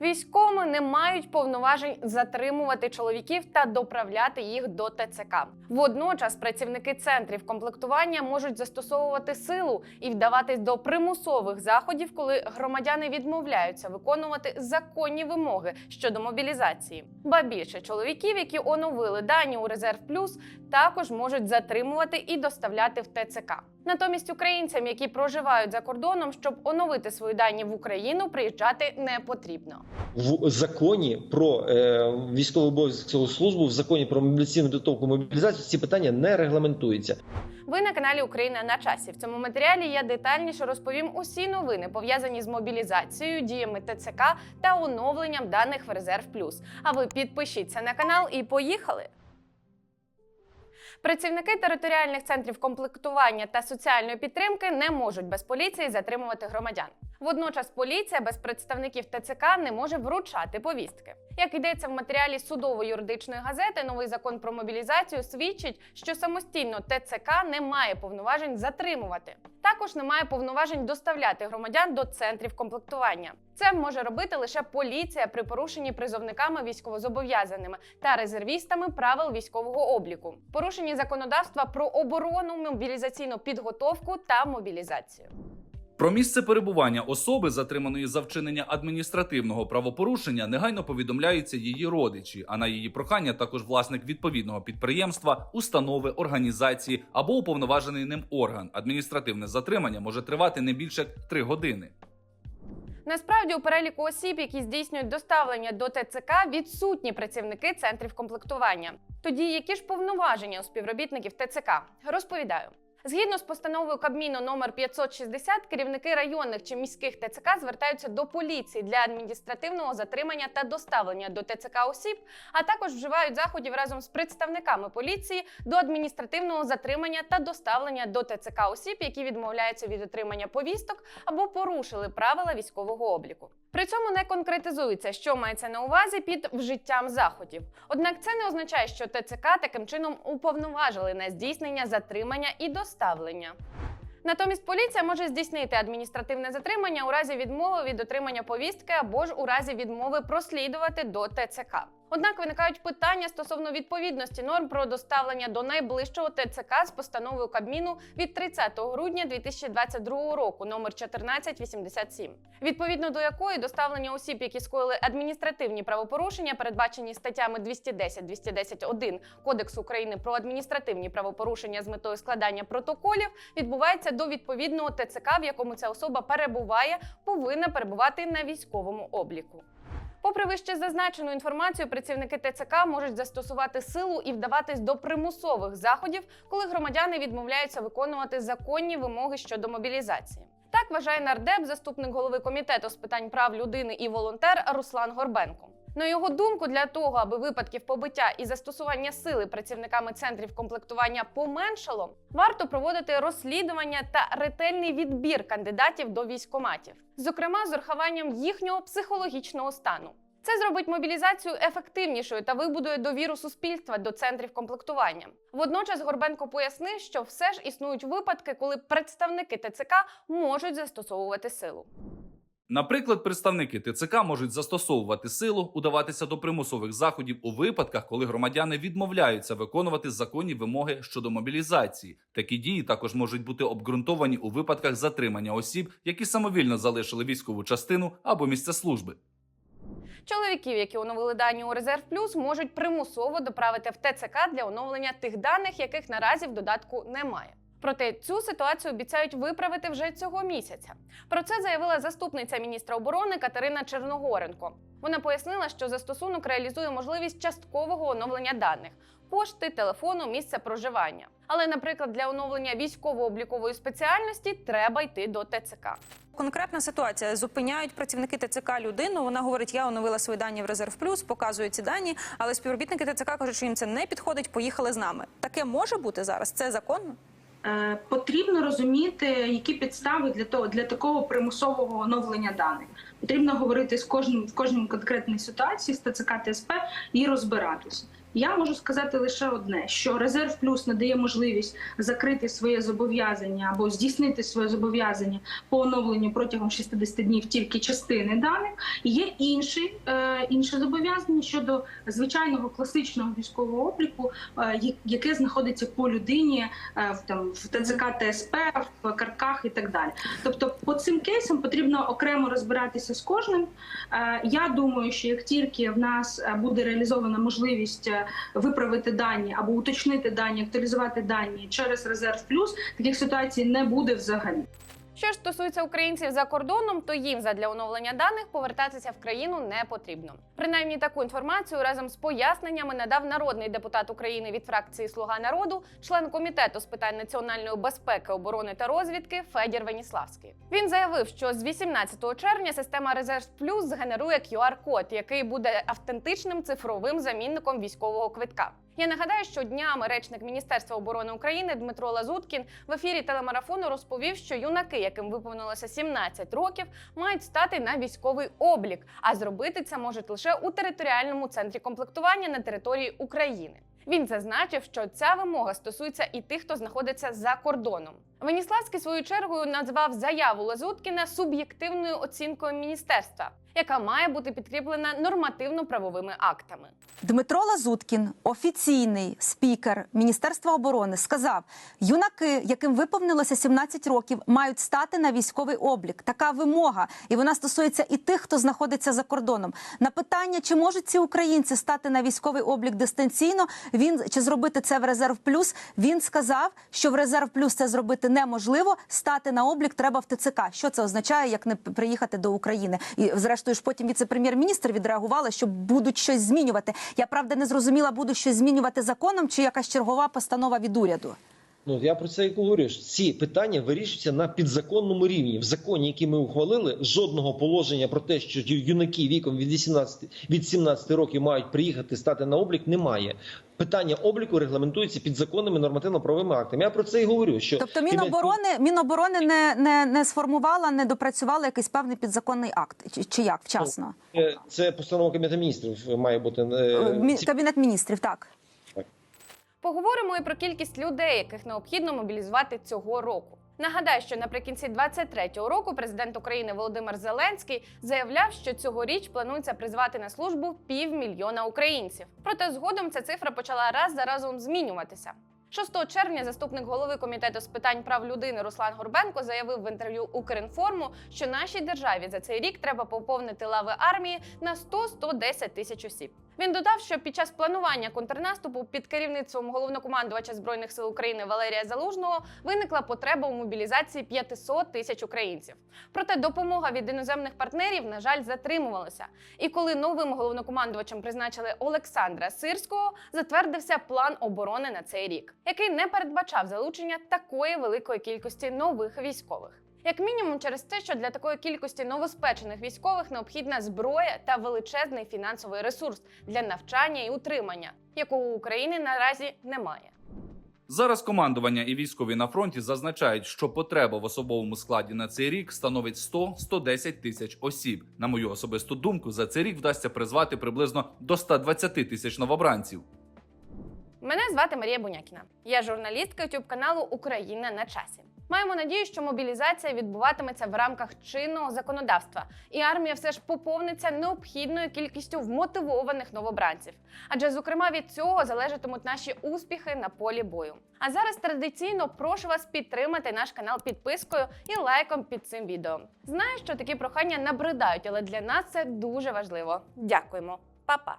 Військові не мають повноважень затримувати чоловіків та доправляти їх до ТЦК. Водночас працівники центрів комплектування можуть застосовувати силу і вдаватись до примусових заходів, коли громадяни відмовляються виконувати законні вимоги щодо мобілізації. Ба більше чоловіків, які оновили дані у резерв плюс, також можуть затримувати і доставляти в ТЦК. Натомість українцям, які проживають за кордоном, щоб оновити свої дані в Україну, приїжджати не потрібно. В законі про е, військову обов'язкову службу, в законі про мобілізаційну підготовку мобілізацію ці питання не регламентуються. Ви на каналі Україна на часі. В цьому матеріалі я детальніше розповім усі новини, пов'язані з мобілізацією, діями ТЦК та оновленням даних в резерв плюс. А ви підпишіться на канал і поїхали. Працівники територіальних центрів комплектування та соціальної підтримки не можуть без поліції затримувати громадян. Водночас поліція без представників ТЦК не може вручати повістки. Як йдеться в матеріалі судово-юридичної газети, новий закон про мобілізацію свідчить, що самостійно ТЦК не має повноважень затримувати. Також не має повноважень доставляти громадян до центрів комплектування. Це може робити лише поліція при порушенні призовниками військовозобов'язаними та резервістами правил військового обліку, порушенні законодавства про оборону, мобілізаційну підготовку та мобілізацію. Про місце перебування особи, затриманої за вчинення адміністративного правопорушення, негайно повідомляються її родичі, а на її прохання також власник відповідного підприємства, установи, організації або уповноважений ним орган. Адміністративне затримання може тривати не більше 3 години. Насправді, у переліку осіб, які здійснюють доставлення до ТЦК, відсутні працівники центрів комплектування. Тоді які ж повноваження у співробітників ТЦК? Розповідаю. Згідно з постановою Кабміну номер 560, керівники районних чи міських ТЦК звертаються до поліції для адміністративного затримання та доставлення до ТЦК осіб, а також вживають заходів разом з представниками поліції до адміністративного затримання та доставлення до ТЦК осіб, які відмовляються від отримання повісток або порушили правила військового обліку. При цьому не конкретизується, що мається на увазі під вжиттям заходів. Однак це не означає, що ТЦК таким чином уповноважили на здійснення затримання і доставлення. Натомість поліція може здійснити адміністративне затримання у разі відмови від отримання повістки або ж у разі відмови прослідувати до ТЦК. Однак виникають питання стосовно відповідності норм про доставлення до найближчого ТЦК з постановою Кабміну від 30 грудня 2022 року, номер 1487, відповідно до якої доставлення осіб, які скоїли адміністративні правопорушення, передбачені статтями 210-210-1 Кодексу України про адміністративні правопорушення з метою складання протоколів, відбувається до відповідного ТЦК, в якому ця особа перебуває, повинна перебувати на військовому обліку. Попри вище зазначену інформацію, працівники ТЦК можуть застосувати силу і вдаватись до примусових заходів, коли громадяни відмовляються виконувати законні вимоги щодо мобілізації. Так вважає нардеп, заступник голови комітету з питань прав людини і волонтер Руслан Горбенко. На його думку, для того, аби випадків побиття і застосування сили працівниками центрів комплектування поменшало, варто проводити розслідування та ретельний відбір кандидатів до військоматів, зокрема з урахуванням їхнього психологічного стану. Це зробить мобілізацію ефективнішою та вибудує довіру суспільства до центрів комплектування. Водночас Горбенко пояснив, що все ж існують випадки, коли представники ТЦК можуть застосовувати силу. Наприклад, представники ТЦК можуть застосовувати силу, удаватися до примусових заходів у випадках, коли громадяни відмовляються виконувати законні вимоги щодо мобілізації. Такі дії також можуть бути обґрунтовані у випадках затримання осіб, які самовільно залишили військову частину або місце служби. Чоловіків, які оновили дані у резерв плюс, можуть примусово доправити в ТЦК для оновлення тих даних, яких наразі в додатку немає. Проте цю ситуацію обіцяють виправити вже цього місяця. Про це заявила заступниця міністра оборони Катерина Черногоренко. Вона пояснила, що застосунок реалізує можливість часткового оновлення даних пошти, телефону, місця проживання. Але, наприклад, для оновлення військово-облікової спеціальності треба йти до ТЦК. Конкретна ситуація зупиняють працівники ТЦК людину. Вона говорить, я оновила свої дані в резерв плюс, показує ці дані, але співробітники ТЦК кажуть, що їм це не підходить. Поїхали з нами. Таке може бути зараз. Це законно. Е, Потрібно розуміти, які підстави для того для такого примусового оновлення даних. Потрібно говорити з кожним в кожній конкретній ситуації з ТЦК ТСП і розбиратися. Я можу сказати лише одне: що резерв плюс надає можливість закрити своє зобов'язання або здійснити своє зобов'язання по оновленню протягом 60 днів тільки частини даних. Є інші, е, інше зобов'язання щодо звичайного класичного військового обліку, е, яке знаходиться по людині е, в там в ТЦК, ТСП, в картках і так далі. Тобто, по цим кейсам потрібно окремо розбиратися з кожним. Е, Я думаю, що як тільки в нас е, буде реалізована можливість е, виправити дані або уточнити дані, актуалізувати дані через резерв плюс, таких ситуацій не буде взагалі. Що ж стосується українців за кордоном, то їм задля оновлення даних повертатися в країну не потрібно. Принаймні таку інформацію разом з поясненнями надав народний депутат України від фракції Слуга народу, член комітету з питань національної безпеки, оборони та розвідки Федір Веніславський. Він заявив, що з 18 червня система Резерв Плюс згенерує QR-код, який буде автентичним цифровим замінником військового квитка. Я нагадаю, що днями речник Міністерства оборони України Дмитро Лазуткін в ефірі телемарафону розповів, що юнаки, яким виповнилося 17 років, мають стати на військовий облік, а зробити це можуть лише у територіальному центрі комплектування на території України. Він зазначив, що ця вимога стосується і тих, хто знаходиться за кордоном. Веніславський свою чергою назвав заяву Лазуткіна суб'єктивною оцінкою міністерства, яка має бути підкріплена нормативно-правовими актами. Дмитро Лазуткін, офіційний спікер Міністерства оборони, сказав: юнаки, яким виповнилося 17 років, мають стати на військовий облік. Така вимога, і вона стосується і тих, хто знаходиться за кордоном. На питання, чи можуть ці українці стати на військовий облік дистанційно, він чи зробити це в резерв плюс. Він сказав, що в резерв плюс це зробити неможливо. Стати на облік треба в ТЦК. Що це означає, як не приїхати до України? І зрештою ж потім віце-прем'єр-міністр відреагувала, що будуть щось змінювати. Я правда не зрозуміла, будуть щось змінювати законом чи якась чергова постанова від уряду. Ну я про це і говорю. що Ці питання вирішуються на підзаконному рівні. В законі, який ми ухвалили, жодного положення про те, що юнаки віком від 18, від 17 років мають приїхати стати на облік, немає. Питання обліку регламентується підзаконними нормативно-правовими актами. Я про це і говорю. Що Тобто Міноборони Міноборони не, не, не сформувала, не допрацювала якийсь певний підзаконний акт, чи, чи як вчасно? Е, це постанова кабінету міністрів має бути е, Мі- ці- Кабінет міністрів, так. Поговоримо і про кількість людей, яких необхідно мобілізувати цього року. Нагадаю, що наприкінці 23-го року президент України Володимир Зеленський заявляв, що цьогоріч планується призвати на службу півмільйона українців. Проте згодом ця цифра почала раз за разом змінюватися. 6 червня заступник голови комітету з питань прав людини Руслан Горбенко заявив в інтерв'ю Укрінформу, що нашій державі за цей рік треба поповнити лави армії на 100-110 тисяч осіб. Він додав, що під час планування контрнаступу під керівництвом головнокомандувача збройних сил України Валерія Залужного виникла потреба у мобілізації 500 тисяч українців. Проте допомога від іноземних партнерів, на жаль, затримувалася. І коли новим головнокомандувачем призначили Олександра Сирського, затвердився план оборони на цей рік, який не передбачав залучення такої великої кількості нових військових. Як мінімум, через те, що для такої кількості новоспечених військових необхідна зброя та величезний фінансовий ресурс для навчання і утримання, якого у України наразі немає. Зараз командування і військові на фронті зазначають, що потреба в особовому складі на цей рік становить 100-110 тисяч осіб. На мою особисту думку, за цей рік вдасться призвати приблизно до 120 тисяч новобранців. Мене звати Марія Бунякіна. Я журналістка youtube каналу Україна на часі. Маємо надію, що мобілізація відбуватиметься в рамках чинного законодавства, і армія все ж поповниться необхідною кількістю вмотивованих новобранців. Адже, зокрема, від цього залежатимуть наші успіхи на полі бою. А зараз традиційно прошу вас підтримати наш канал підпискою і лайком під цим відео. Знаю, що такі прохання набридають, але для нас це дуже важливо. Дякуємо, Па-па!